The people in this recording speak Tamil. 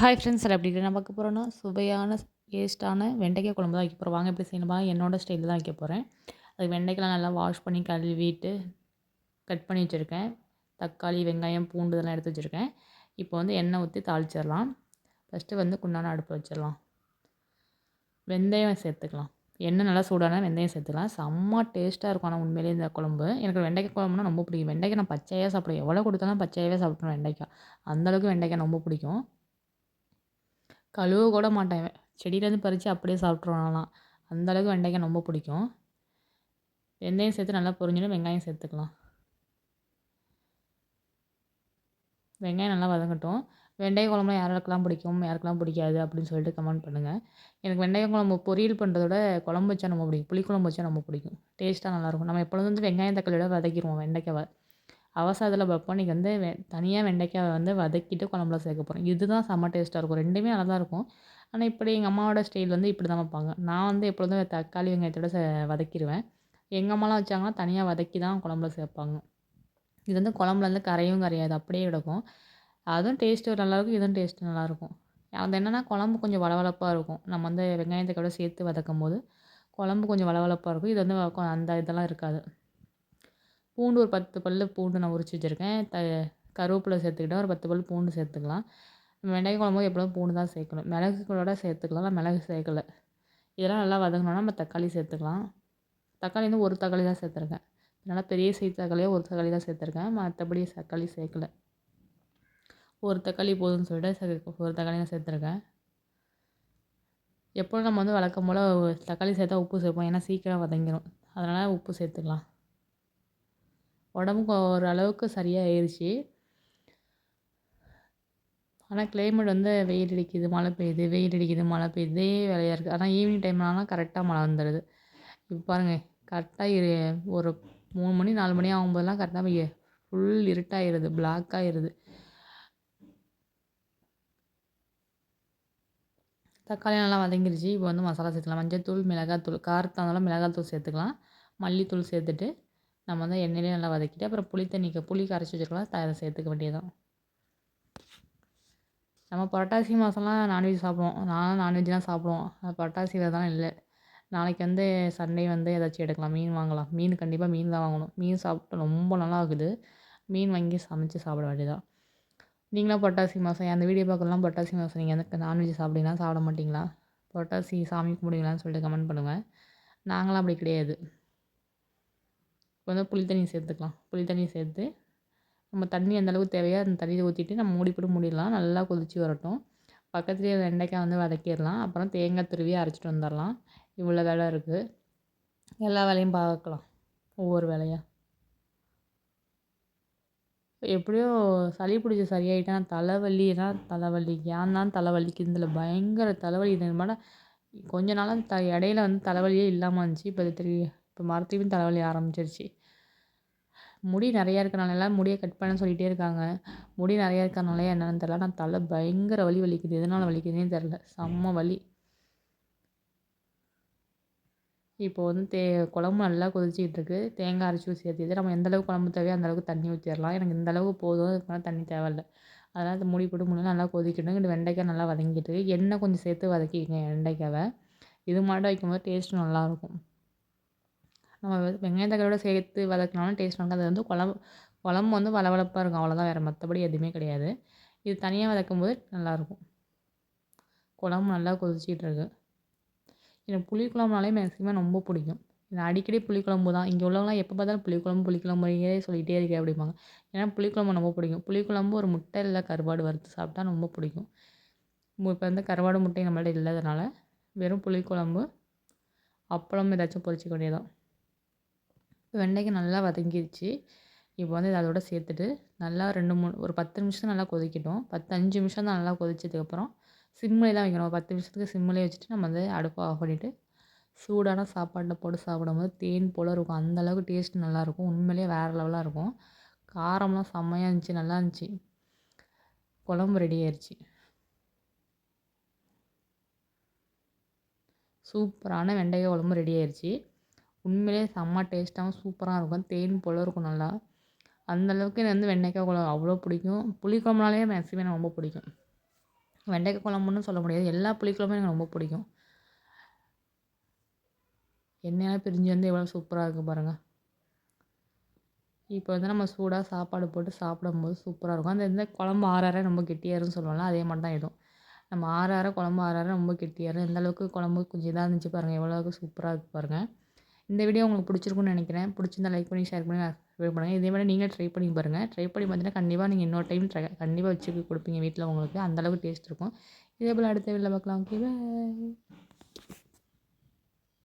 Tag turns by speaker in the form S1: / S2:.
S1: ஹாய் ஃப்ரெண்ட்ஸ் சார் அப்படி நான் பார்க்க போகிறோன்னா சுவையான டேஸ்ட்டான வெண்டைக்காய் குழம்பு தான் வைக்க போகிறோம் வாங்க எப்படி செய்யணுமா? என்னோட ஸ்டைலில் தான் வைக்க போகிறேன் அது வெண்டைக்காய் நல்லா வாஷ் பண்ணி கழுவிட்டு கட் பண்ணி வச்சுருக்கேன். தக்காளி வெங்காயம் பூண்டு இதெல்லாம் எடுத்து வச்சுருக்கேன். இப்போ வந்து எண்ணெய் ஊற்றி தாளிச்சிடலாம். ஃபஸ்ட்டு வந்து குண்டான அடுப்பு வச்சிடலாம். வெந்தயம் சேர்த்துக்கலாம். எண்ணெய் நல்லா சூடான வெந்தயம் சேர்த்துக்கலாம். செம்ம டேஸ்ட்டாக இருக்கும். ஆனால் உண்மையிலேயே இந்த குழம்பு. எனக்கு வெண்டைக்காய் குழம்புனா ரொம்ப பிடிக்கும். வெண்டைக்காய் நான் பச்சையாக சாப்பிடுவேன். எவ்வளோ கொடுத்தாலும் பச்சையாகவே சாப்பிட்ருவேன் வெண்டைக்காய். அந்தளவுக்கு வெண்டைக்காய் ரொம்ப பிடிக்கும். கழுவ கூட மாட்டேன். செடியிலேருந்து பறித்து அப்படியே சாப்பிட்ருவேன் அந்தளவுக்கு வெண்டைக்காய் ரொம்ப பிடிக்கும். வெந்தயம் சேர்த்து நல்லா பொரிஞ்சிடும். வெங்காயம் சேர்த்துக்கலாம். வெங்காயம் நல்லா வதங்கட்டும். வெண்டைய குழம்புலாம் யாருக்கெல்லாம் பிடிக்கும்? யாருக்கெல்லாம் பிடிக்காது? அப்படின்னு சொல்லிட்டு கமெண்ட் பண்ணுங்கள் எனக்கு வெண்டைய குழம்பு பொரியல் பண்ணுறதோட குழம்பு வச்சா ரொம்ப பிடிக்கும். புளிக்குழம்பு வச்சா ரொம்ப பிடிக்கும். டேஸ்ட்டாக நல்லாயிருக்கும் நம்ம எப்பொழுதும் வந்து வெங்காயம் தக்காளியோட வதக்கிடுவோம். வெண்டைக்காவை. அவசரத்தில் வைப்போம். இன்றைக்கி வந்து வெ தனியாக வெண்டைக்காவை வந்து வதக்கிட்டு குழம்புல சேர்க்க போகிறோம் இதுதான் செம்ம டேஸ்ட்டாக இருக்கும். ரெண்டுமே நல்லா தான் இருக்கும். ஆனால் இப்படி எங்கள் அம்மாவோட ஸ்டைல் வந்து இப்படி தான் வைப்பாங்க. நான் வந்து எப்பொழுதும் தக்காளி வெங்காயத்தோட சே வதக்கிடுவேன் எங்கள் அம்மாலாம் வச்சாங்கன்னா தனியாக வதக்கி தான் குழம்புல சேர்ப்பாங்க. இது வந்து குழம்புல வந்து கரையும் கரையாது. அப்படியே கிடக்கும் அதுவும் டேஸ்ட்டு நல்லாயிருக்கும் இதுவும் டேஸ்ட்டு நல்லாயிருக்கும் அது என்னென்னா குழம்பு கொஞ்சம் வளவளப்பாக இருக்கும். நம்ம வந்து வெங்காயத்தை கூட சேர்த்து வதக்கும் போது குழம்பு கொஞ்சம் வளவளப்பாக இருக்கும். இது வந்து அந்த இதெல்லாம் இருக்காது. பூண்டு ஒரு பத்து பல் பூண்டு நான் உரிச்சு வச்சுருக்கேன். த கருவேப்பிலை சேர்த்துக்கிட்டேன் ஒரு பத்து பல் பூண்டு சேர்த்துக்கலாம். வெங்காயம் குழம்பு எப்படியும் பூண்டு தான் சேர்க்கணும். மிளகு கூட சேர்த்துக்கலாம். நான் மிளகு சேர்க்கலை. இதெல்லாம் நல்லா வதங்கினோன்னா நம்ம தக்காளி சேர்த்துக்கலாம். தக்காளி வந்து ஒரு தக்காளி தான் சேர்த்துருக்கேன். நல்லா பெரிய சைஸ் தக்காளியாக ஒரு தக்காளி தான் சேர்த்துருக்கேன். மற்றபடி தக்காளி சேர்க்கலை. ஒரு தக்காளி போதும்னு சொல்லிட்டு ஒரு தக்காளி தான் சேர்த்துருக்கேன். எப்போதும் நம்ம வந்து வழக்கம் போல் தக்காளி சேர்த்தா உப்பு சேர்ப்போம். ஏன்னா சீக்கிரம் வதங்கிடும் அதனால் உப்பு சேர்த்துக்கலாம். உடம்புக்கு ஓரளவுக்கு சரியாக ஆயிடுச்சு ஆனால் கிளைமேட் வந்து வெயில் அடிக்குது மழை பெய்யுது வெயில் அடிக்குது மழை பெய்யுது வேலையாக இருக்குது ஆனால் ஈவினிங் டைம்லலாம் கரெக்டாக மழை வந்துடுது இப்போ பாருங்கள் கரெக்டாக இரு ஒரு மூணு மணி நாலு மணி ஆகும்போதெல்லாம் கரெக்டாக ஃபுல் இருட்டாகிடுது பிளாக் ஆகிடுது தக்காளி நல்லா வதங்கிருச்சு. இப்போ வந்து மசாலா சேர்த்துக்கலாம். மஞ்சள்தூள் மிளகாத்தூள் காரத்தாக இருந்தாலும் மிளகாத்தூள் சேர்த்துக்கலாம். மல்லித்தூள் சேர்த்துட்டு நம்ம வந்து எண்ணெயிலே நல்லா வதக்கிட்டு அப்புறம் புளி தண்ணிக்கு புளி கரைச்சி வச்சுருக்கலாம். அதை சேர்த்துக்க வேண்டியதான் நம்ம புரட்டாசி மாதம்லாம் நான்வெஜ் சாப்பிடுவோம். நானும் நான்வெஜ்லாம் சாப்பிடுவோம். புரட்டாசி தான் இல்லை. நாளைக்கு வந்து சண்டே வந்து ஏதாச்சும் எடுக்கலாம். மீன் வாங்கலாம். மீன் கண்டிப்பாக மீன் தான் வாங்கணும். மீன் சாப்பிட்டு ரொம்ப நல்லா இருக்குது மீன் வாங்கி சமைச்சு சாப்பிட வேண்டியதான் நீங்களாம் புரட்டாசி மாதம் அந்த வீடியோ பார்க்கலாம் புரட்டாசி மாதம் நீங்கள் வந்து நான்வெஜ் சாப்பிட்டீங்களா சாப்பிட மாட்டிங்களா? புரட்டாசி சாமி கும்பிடுவீங்களான்னு சொல்லிட்டு கமெண்ட் பண்ணுங்கள் நாங்களாம் அப்படி கிடையாது. இப்போ வந்து புளி தண்ணி சேர்த்துக்கலாம். புளி தண்ணி சேர்த்து நம்ம தண்ணி எந்தளவுக்கு தேவையோ அந்த தண்ணியை ஊற்றிட்டு நம்ம மூடி போட்டு மூடிடலாம். நல்லா கொதித்து வரட்டும். பக்கத்துலேயே வெண்டைக்காய் வந்து வதக்கிடலாம். அப்புறம் தேங்காய் துருவி அரைச்சிட்டு வந்துடலாம். இவ்வளோ வேலை இருக்குது எல்லா வேலையும் பார்க்கலாம். ஒவ்வொரு வேலையாக எப்படியோ சளி பிடிச்சி சரியாயிட்டா தலைவலினா தலைவலி ஏன் தான் தலைவலிக்குது இதில் பயங்கர தலைவலி. இது மாதிரி கொஞ்ச நாளாக த இடையில வந்து தலைவலியே இல்லாமல் இருந்துச்சு. இப்போ இது இப்போ மறுபடியும் தலைவலி ஆரம்பிச்சிருச்சு. முடி நிறையா இருக்கனால எல்லாம் முடியை கட் பண்ண சொல்லிகிட்டே இருக்காங்க. முடி நிறையா இருக்கிறனால என்னென்னு தெரில ஆனால் தலை பயங்கர வலி வலிக்குது. எதனால் வலிக்குதுன்னே தெரில செம்ம வலி. இப்போ வந்து தே குழம்பு நல்லா கொதிச்சிக்கிட்டு இருக்குது தேங்காய் அரைச்சி ஊற்றி சேர்த்திட்டு நம்ம எந்த அளவுக்கு குழம்பு தேவையோ அந்த அளவுக்கு தண்ணி ஊற்றிடலாம் எனக்கு இந்த அளவுக்கு போதும். அதுக்கு தண்ணி தேவையில்ல. அதனால் அந்த மூடி போட்டு மூணு நல்லா கொதிக்கணும் இங்கே வெண்டைக்காய் நல்லா வதங்கிட்டு எண்ணெய் கொஞ்சம் சேர்த்து வதக்கிக்கங்க வெண்டைக்காவை இது மாட்டை வைக்கும்போது டேஸ்ட் நல்லாயிருக்கும் நம்ம வெங்காயம் தக்காளியோட சேர்த்து வதக்கினாலும் டேஸ்ட் நல்லா அது வந்து குழம்பு குழம்பு வந்து வளவளப்பாக இருக்கும். அவ்வளோதான் வேறு மற்றபடி எதுவுமே கிடையாது. இது தனியாக வதக்கும்போது நல்லாயிருக்கும் குழம்பு நல்லா கொதிச்சிகிட்டு இருக்குது எனக்கு புளிக்குழம்புனாலே மேக்ஸிமம் ரொம்ப பிடிக்கும். நான் அடிக்கடி புளிக்குழம்பு தான். இங்கே உள்ளவங்களாம் எப்போ பார்த்தாலும் புளிக்குழம்பு புளிக்குழம்பையே சொல்லிகிட்டே இருக்கே அப்படிம்பாங்க. ஏன்னா புளிக்குழம்பு ரொம்ப பிடிக்கும். புளிக்குழம்பு ஒரு முட்டை இல்லை கருவாடு வறுத்து சாப்பிட்டா ரொம்ப பிடிக்கும். இப்போ வந்து கருவாடு முட்டை நம்மள்ட்ட இல்லாதனால வெறும் புளிக்குழம்பு அப்பளம் ஏதாச்சும் பொரிச்சிக்க வேண்டியதான் வெண்டைக்காய் நல்லா வதங்கிடுச்சு இப்போ வந்து இதை அதோட சேர்த்துட்டு நல்லா ரெண்டு மூணு ஒரு பத்து நிமிஷம் நல்லா கொதிக்கட்டும். பத்து அஞ்சு நிமிஷம் தான் நல்லா கொதிச்சதுக்கப்புறம் சிம்மிலே தான் வைக்கணும். பத்து நிமிஷத்துக்கு சிம்மிலே வச்சுட்டு நம்ம வந்து அடுப்பை ஆஃப் பண்ணிவிட்டு சூடான சாப்பாட்டில் போட்டு சாப்பிடும்போது தேன் போல் இருக்கும். அந்தளவுக்கு டேஸ்ட் நல்லாயிருக்கும் உண்மையிலேயே வேறு லெவலாக இருக்கும். காரம்லாம் செம்மையாக இருந்துச்சு நல்லா இருந்துச்சு. குழம்பு ரெடி ஆயிடுச்சு சூப்பரான வெண்டைக்காய் குழம்பு ரெடி ஆயிடுச்சு உண்மையிலே செம்ம டேஸ்ட்டாகவும் சூப்பராக இருக்கும். தேன் போல் இருக்கும் நல்லா. அந்தளவுக்கு எனக்கு வந்து வெண்டைக்காய் குழம்பு அவ்வளோ பிடிக்கும். புளிக்குழம்புனாலே மேக்ஸிமம் எனக்கு ரொம்ப பிடிக்கும். வெண்டைக்காய் குழம்புன்னு சொல்ல முடியாது. எல்லா புளிக்குழம்பும் எனக்கு ரொம்ப பிடிக்கும். எண்ணெயெல்லாம் பிரிஞ்சு வந்து எவ்வளோ சூப்பராக இருக்குது பாருங்கள் இப்போ வந்து நம்ம சூடாக சாப்பாடு போட்டு சாப்பிடும்போது சூப்பராக இருக்கும். அந்த இந்த குழம்பு ஆறார ரொம்ப கெட்டியாருன்னு சொல்லுவோம்ல அதே மாதிரி தான் இதுவும் நம்ம ஆற ஆற குழம்பு ஆறார ரொம்ப கெட்டியாரும் எந்த அளவுக்கு குழம்பு கொஞ்சம் இதாக இருந்துச்சு பாருங்கள் எவ்வளோவுக்கு சூப்பராக இருக்குது பாருங்கள் இந்த வீடியோ உங்களுக்கு பிடிச்சிருக்குன்னு நினைக்கிறேன். பிடிச்சிருந்தா லைக் பண்ணி ஷேர் பண்ணி சப்ஸ்கிரைப் பண்ணுங்கள் இதே மாதிரி நீங்களே ட்ரை பண்ணி பாருங்கள் ட்ரை பண்ணி பார்த்தீங்கன்னா கண்டிப்பாக நீங்கள் இன்னொரு டைம் ட்ரை கண்டிப்பாக வச்சு கொடுப்பீங்க வீட்டில் உங்களுக்கு. அந்தளவுக்கு டேஸ்ட் இருக்கும். இதே போல் அடுத்த வீட்டில் பார்க்கலாம் ஓகே பாய்